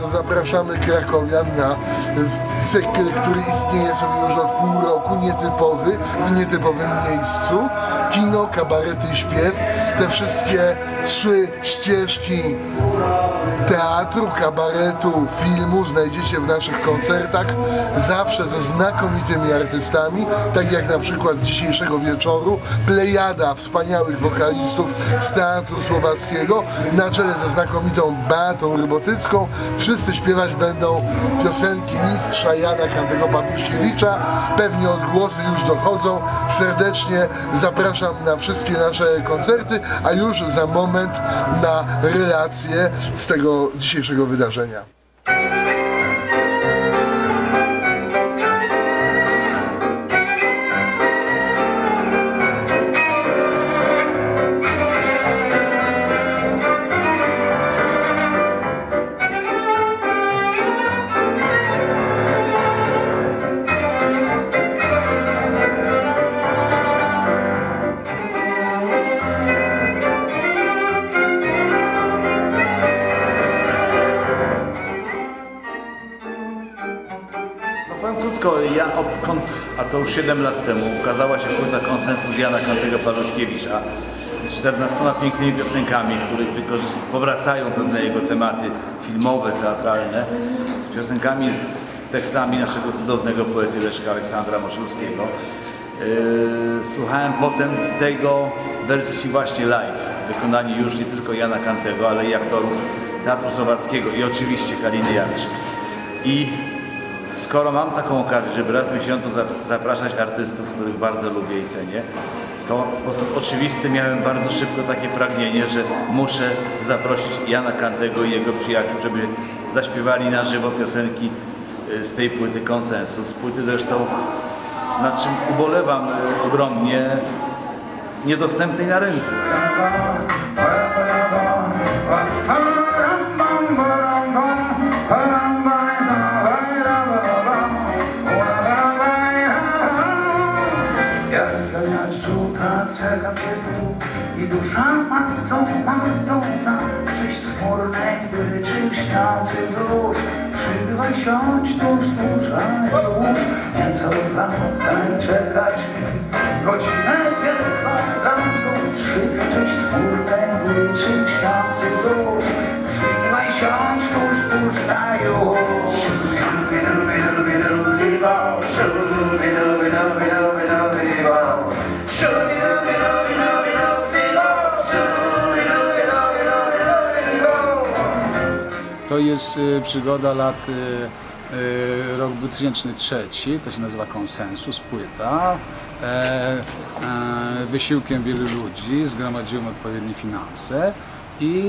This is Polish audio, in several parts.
No zapraszamy krakowian na cykl, który istnieje sobie już od pół roku, nietypowy, w nietypowym miejscu. Kino, kabarety, śpiew. Te wszystkie trzy ścieżki teatru, kabaretu, filmu znajdziecie w naszych koncertach zawsze ze znakomitymi artystami, tak jak na przykład dzisiejszego wieczoru plejada wspaniałych wokalistów z Teatru Słowackiego na czele ze znakomitą Beatą Rybotycką. Wszyscy śpiewać będą piosenki mistrza Jana Kantego Papuszkiewicza. Pewnie odgłosy już dochodzą. Serdecznie zapraszam na wszystkie nasze koncerty, a już za moment na relacje z tego dzisiejszego wydarzenia. Ja odkąd, a to już 7 lat temu, ukazała się płyta konsensus Jana Kantego Paluszkiewicza z 14 pięknymi piosenkami, w których powracają pewne jego tematy filmowe, teatralne, z piosenkami, z tekstami naszego cudownego poety Leszka Aleksandra Moszulskiego. Yy, słuchałem potem tego wersji właśnie live, w wykonaniu już nie tylko Jana Kantego, ale i aktorów Teatru Słowackiego i oczywiście Kaliny Jarczyk. I skoro mam taką okazję, żeby raz w miesiącu za- zapraszać artystów, których bardzo lubię i cenię, to w sposób oczywisty miałem bardzo szybko takie pragnienie, że muszę zaprosić Jana Kantego i jego przyjaciół, żeby zaśpiewali na żywo piosenki y, z tej płyty Konsensus. Płyty zresztą, nad czym ubolewam y, ogromnie, niedostępnej na rynku. Śniący wzrusz Przybywaj siądź tuż, tuż, a już Nieco lat daj czekać. Godzinę dwie, dwa, razem trzy Czyś skórnej byczy śniący wzrusz Przybywaj siądź tuż, tuż, a już To jest y, przygoda lat y, y, rok 2003, to się nazywa Konsensus, płyta. E, e, wysiłkiem wielu ludzi zgromadziłem odpowiednie finanse i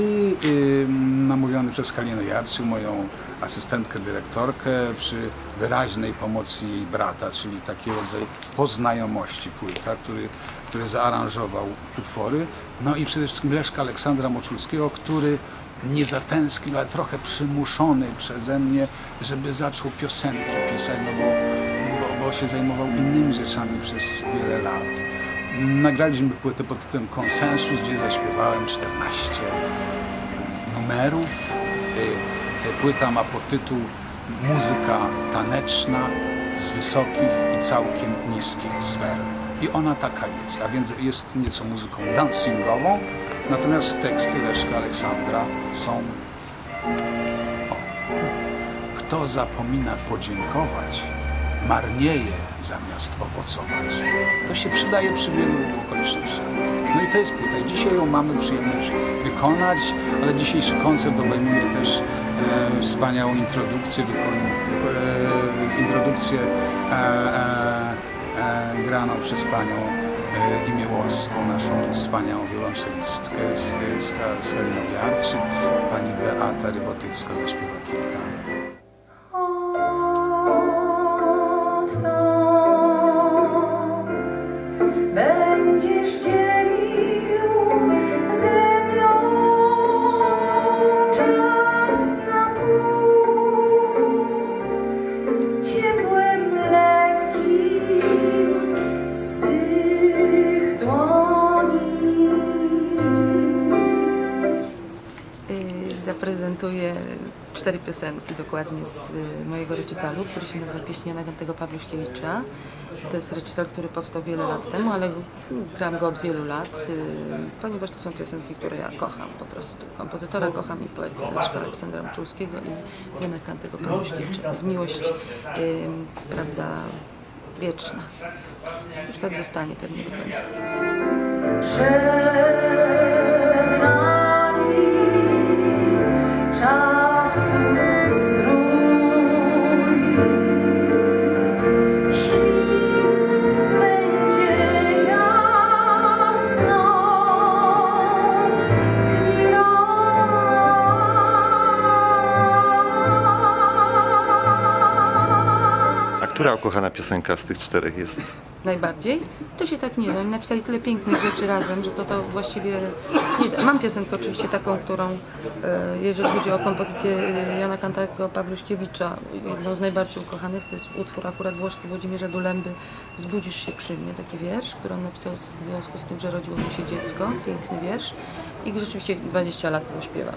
namówiony przez Kalinę Jarczyk, moją asystentkę, dyrektorkę, przy wyraźnej pomocy jej brata, czyli taki rodzaj poznajomości płyta, który, który zaaranżował utwory. No i przede wszystkim Leszka Aleksandra Moczulskiego, który nie zatęsknił, ale trochę przymuszony przeze mnie, żeby zaczął piosenki pisać, no bo, bo, bo się zajmował innymi rzeczami przez wiele lat. Nagraliśmy płytę pod tytułem Konsensus, gdzie zaśpiewałem 14 numerów. Y, Płyta ma podtytuł Muzyka taneczna z wysokich i całkiem niskich sfer. I ona taka jest, a więc jest nieco muzyką dancingową, natomiast teksty Leszka Aleksandra są o. Kto zapomina podziękować, marnieje zamiast owocować. To się przydaje przy wielu okolicznościach. No i to jest płyta. Dzisiaj ją mamy przyjemność wykonać, ale dzisiejszy koncert obejmuje też e, wspaniałą introdukcję, wykon, e, introdukcję e, e, e, graną przez panią e, Imiłowską, naszą wspaniałą wiolonczelistkę z, z, z. Pani Beata Rybotycka zaśpiewa kilka. Zaprezentuję cztery piosenki dokładnie z y, mojego recitalu, który się nazywa Pieśni Jana Gantego Pawluśkiewicza. To jest recital, który powstał wiele lat temu, ale gram go od wielu lat, y, ponieważ to są piosenki, które ja kocham po prostu. Kompozytora kocham i Leszka Aleksandra Mczułskiego i Jana Gantego Pawluśkiewicza. To jest miłość, y, prawda, wieczna. Już tak zostanie pewnie do końca. Ukochana piosenka z tych czterech jest? najbardziej. To się tak nie da. Oni napisali tyle pięknych rzeczy razem, że to, to właściwie nie da. Mam piosenkę oczywiście taką, którą, e, jeżeli chodzi o kompozycję Jana Kantego Pawluśkiewicza, jedną z najbardziej ukochanych, to jest utwór akurat włoski Włodzimierza Dulemby Zbudzisz się przy mnie, taki wiersz, który on napisał w związku z tym, że rodziło mu się dziecko, piękny wiersz i rzeczywiście 20 lat go śpiewam.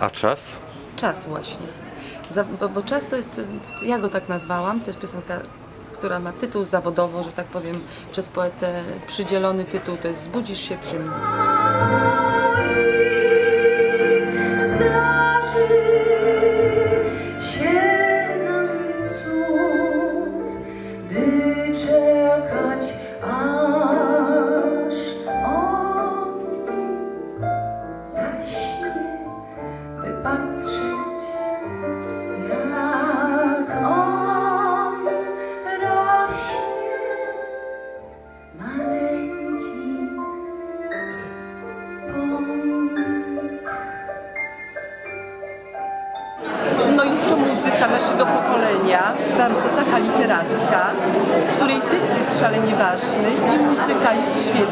A czas? Czas właśnie. Bo, bo jest, ja go tak nazwałam, to jest piosenka, która ma tytuł zawodowo, że tak powiem, przez poetę przydzielony tytuł, to jest Zbudzisz się przy mnie.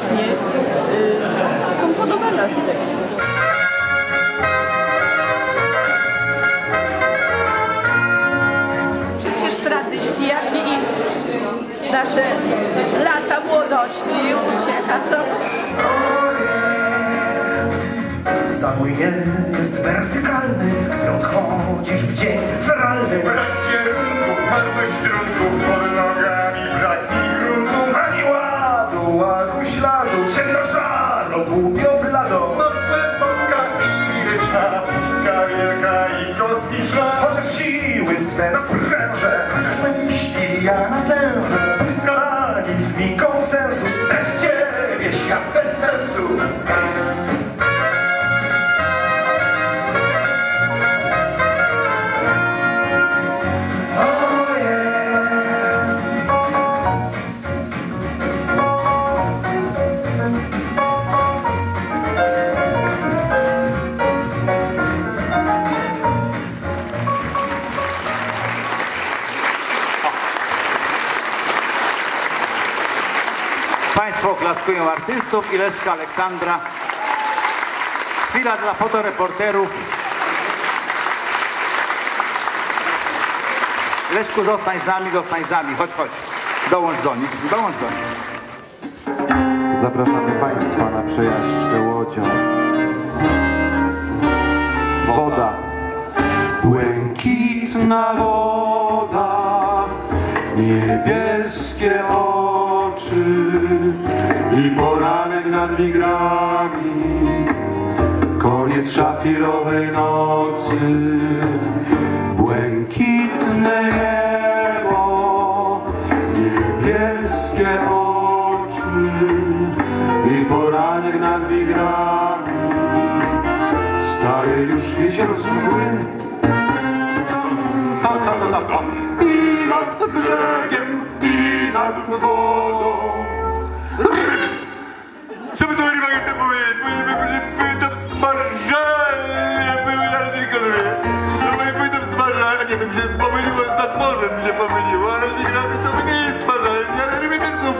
Świetnie y, skomponowana z tekstu. przecież tradycja i nasze lata młodości uciecha to Stan mój nie jest wertykalny, gdy odchodzisz w dzień feralny. Brak kierunków, marność trunków, pod nogami brak szlak. Chociaż siły swe napręże, chociaż myśli ja natężę. Pustka nic mi konsensus, bez ciebie świat bez sensu. Państwo oklaskują artystów i Leszka Aleksandra. Chwila dla fotoreporterów. Leszku, zostań z nami, zostań z nami. Chodź, chodź. Dołącz do nich, dołącz do nich. Zapraszamy Państwa na przejażdżkę łodzią. Woda. Błękitna woda, niebieskie oczy i poranek nad wigrami. Koniec szafirowej nocy, błękitne niebo, niebieskie oczy i poranek nad wigrami. Staje już jezioro z mgły, Ta, ta, ta, ta, ta. i nad brzegiem, i nad wodą. Nad morzem, mi się pomyliło, ale z Wigrami to nie jest smażalnie, ale ryby też są